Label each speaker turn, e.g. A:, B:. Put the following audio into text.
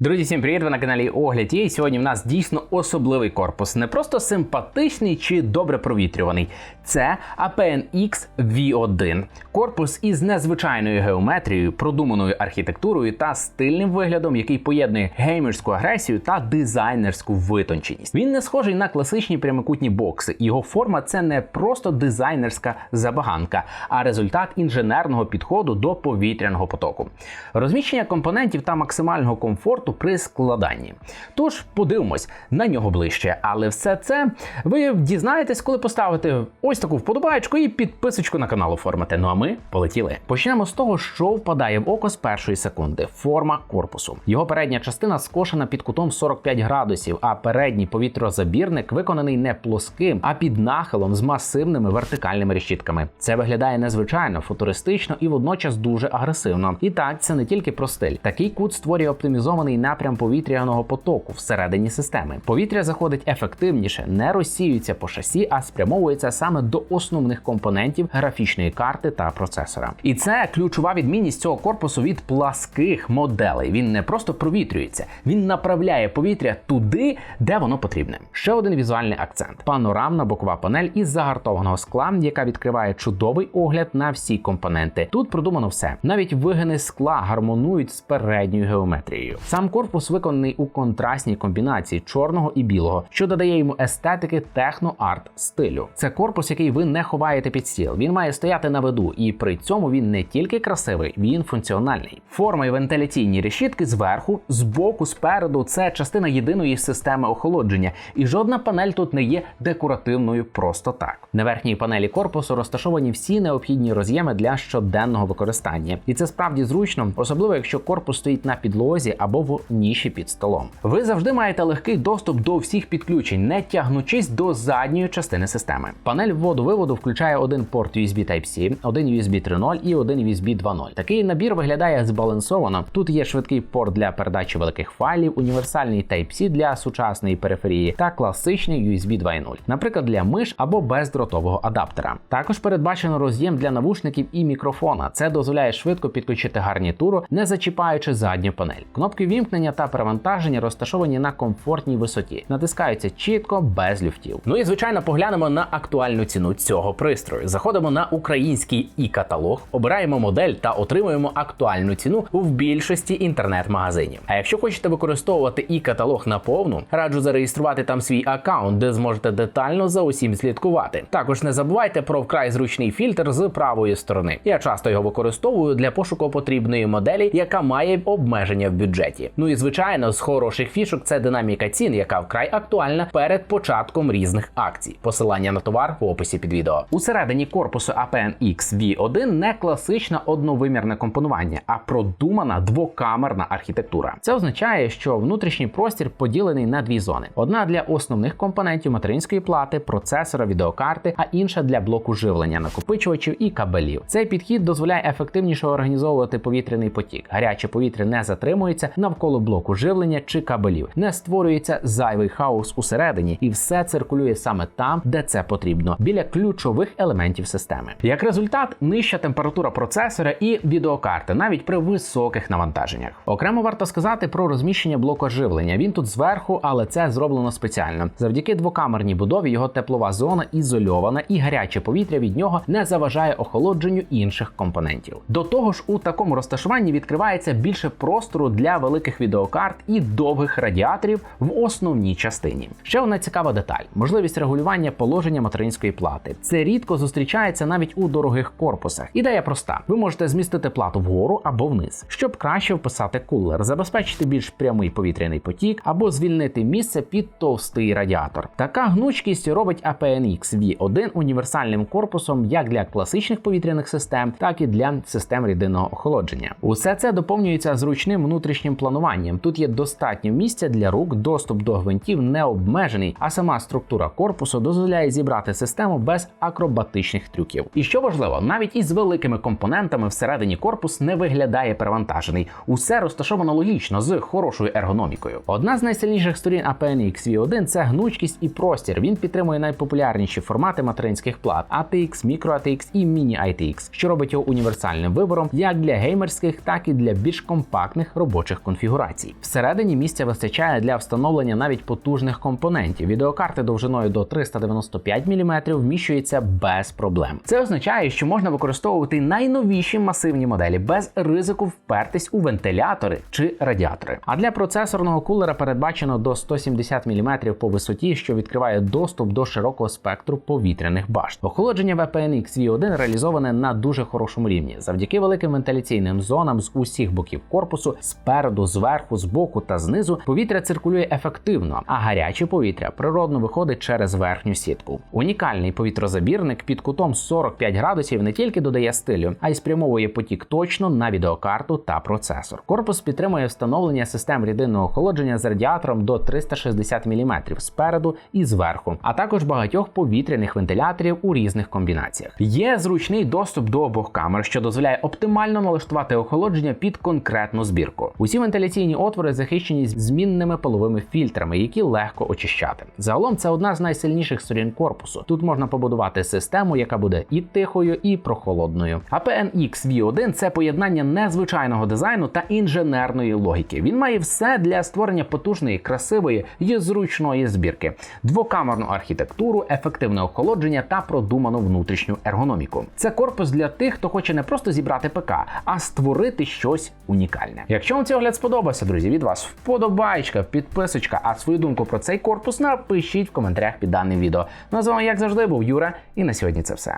A: Друзі, всім привіт! Ви на каналі Огляд. І сьогодні в нас дійсно особливий корпус. Не просто симпатичний чи добре провітрюваний. Це APNX V1. Корпус із незвичайною геометрією, продуманою архітектурою та стильним виглядом, який поєднує геймерську агресію та дизайнерську витонченість. Він не схожий на класичні прямокутні бокси. Його форма це не просто дизайнерська забаганка, а результат інженерного підходу до повітряного потоку. Розміщення компонентів та максимального комфорту при складанні. Тож подивимось на нього ближче. Але все це ви дізнаєтесь, коли поставите ось таку вподобаєчку і підписочку на канал оформите. Ну а ми полетіли. Почнемо з того, що впадає в око з першої секунди: форма корпусу. Його передня частина скошена під кутом 45 градусів, а передній повітрозабірник виконаний не плоским, а під нахилом з масивними вертикальними решітками. Це виглядає незвичайно, футуристично і водночас дуже агресивно. І так, це не тільки про стиль. Такий кут створює оптимізований напрям повітряного потоку всередині системи. Повітря заходить ефективніше, не розсіюється по шасі, а спрямовується саме до основних компонентів графічної карти та процесора. І це ключова відмінність цього корпусу від пласких моделей. Він не просто провітрюється, він направляє повітря туди, де воно потрібне. Ще один візуальний акцент: панорамна бокова панель із загартованого скла, яка відкриває чудовий огляд на всі компоненти. Тут продумано все. Навіть вигини скла гармонують з передньою геометрією. Сам корпус виконаний у контрастній комбінації чорного і білого, що додає йому естетики техно-арт стилю. Це корпус, який ви не ховаєте під стіл. Він має стояти на виду, і при цьому він не тільки красивий, він функціональний. Форма і вентиляційні решітки зверху, збоку, спереду це частина єдиної системи охолодження, і жодна панель тут не є декоративною просто так. На верхній панелі корпусу розташовані всі необхідні роз'єми для щоденного використання, і це справді зручно, особливо якщо корпус стоїть на підлозі або в ніші під столом. Ви завжди маєте легкий доступ до всіх підключень, не тягнучись до задньої частини системи. Панель вводу-виводу включає один порт USB Type-C, один USB 3.0 і один USB 2.0. Такий набір виглядає збалансовано. Тут є швидкий порт для передачі великих файлів, універсальний Type-C для сучасної периферії та класичний USB 2.0, наприклад, для миш або бездротового адаптера. Також передбачено роз'єм для навушників і мікрофона. Це дозволяє швидко підключити гарнітуру, не зачіпаючи задню панель. Кнопки вімкнення та перевантаження розташовані на комфортній висоті, натискаються чітко без люфтів. Ну і звичайно, поглянемо на актуальну ціну цього пристрою. Заходимо на український і каталог, обираємо модель та отримуємо актуальну ціну в більшості інтернет-магазинів. А якщо хочете використовувати і каталог наповну, раджу зареєструвати там свій аккаунт, де зможете детально за усім слідкувати. Також не забувайте про вкрай зручний фільтр з правої сторони. Я часто його використовую для пошуку потрібної моделі, яка має обмеження в бюджеті. Ну і звичайно, з хороших фішок це динаміка цін, яка вкрай актуальна перед початком різних акцій. Посилання на товар в описі під відео. Усередині корпусу APN-X V1 не класичне одновимірне компонування, а продумана двокамерна архітектура. Це означає, що внутрішній простір поділений на дві зони: одна для основних компонентів материнської плати, процесора, відеокарти, а інша для блоку живлення, накопичувачів і кабелів. Цей підхід дозволяє ефективніше організовувати повітряний потік. Гаряче повітря не затримується навколо блоку живлення чи кабелів, не створюється зайвий хаос усередині, і все циркулює саме там, де це потрібно, біля ключових елементів системи. Як результат, нижча температура процесора і відеокарти, навіть при високих навантаженнях. Окремо варто сказати про розміщення блоку живлення. Він тут зверху, але це зроблено спеціально. Завдяки двокамерній будові його теплова зона ізольована, і гаряче повітря від нього не заважає охолодженню інших компонентів. До того ж, у такому розташуванні відкривається більше простору для великих відеокарт і довгих радіаторів в основній частині. Ще одна цікава деталь: можливість регулювання положення материнської плати. Це рідко зустрічається навіть у дорогих корпусах. Ідея проста: ви можете змістити плату вгору або вниз, щоб краще вписати кулер, забезпечити більш прямий повітряний потік або звільнити місце під товстий радіатор. Така гнучкість робить APNX V1 універсальним корпусом як для класичних повітряних систем, так і для систем рідинного охолодження. Усе це доповнюється зручним внутрішнім плануванням. Тут є достатньо місця для рук, доступ до гвинтів не обмежений, а сама структура корпусу дозволяє зібрати систему без акробатичних трюків. І що важливо, навіть із великими компонентами всередині корпус не виглядає перевантажений. Усе розташовано логічно з хорошою ергономікою. Одна з найсильніших сторін APNX V1 це гнучкість і простір. Він підтримує найпопулярніші формати материнських плат ATX, Micro ATX і Mini ITX, що робить його універсальним вибором як для геймерських, так і для більш компактних робочих конфігурацій. Конфігурацій. Всередині місця вистачає для встановлення навіть потужних компонентів. Відеокарти довжиною до 395 мм вміщується без проблем. Це означає, що можна використовувати найновіші масивні моделі без ризику впертись у вентилятори чи радіатори. А для процесорного кулера передбачено до 170 мм по висоті, що відкриває доступ до широкого спектру повітряних башт. Охолодження VPNX V1 реалізоване на дуже хорошому рівні завдяки великим вентиляційним зонам з усіх боків корпусу, спереду, зверху, збоку та знизу повітря циркулює ефективно, а гаряче повітря природно виходить через верхню сітку. Унікальний повітрозабірник під кутом 45 градусів не тільки додає стилю, а й спрямовує потік точно на відеокарту та процесор. Корпус підтримує встановлення систем рідинного охолодження з радіатором до 360 мм спереду і зверху, а також багатьох повітряних вентиляторів у різних комбінаціях. Є зручний доступ до обох камер, що дозволяє оптимально налаштувати охолодження під конкретну збірку. Усі вентиляційні отвори захищені змінними половими фільтрами, які легко очищати. Загалом це одна з найсильніших сторін корпусу. Тут можна побудувати систему, яка буде і тихою, і прохолодною. APNX V1 – це поєднання незвичайного дизайну та інженерної логіки. Він має все для створення потужної, красивої і зручної збірки, двокамерну архітектуру, ефективне охолодження та продуману внутрішню ергономіку. Це корпус для тих, хто хоче не просто зібрати ПК, а створити щось унікальне. Якщо вам цей огляд сподобався, друзі, від вас вподобайка, підписочка, а свою думку про цей корпус напишіть в коментарях під даним відео. Ну а з вами, як завжди, був Юра, і на сьогодні це все.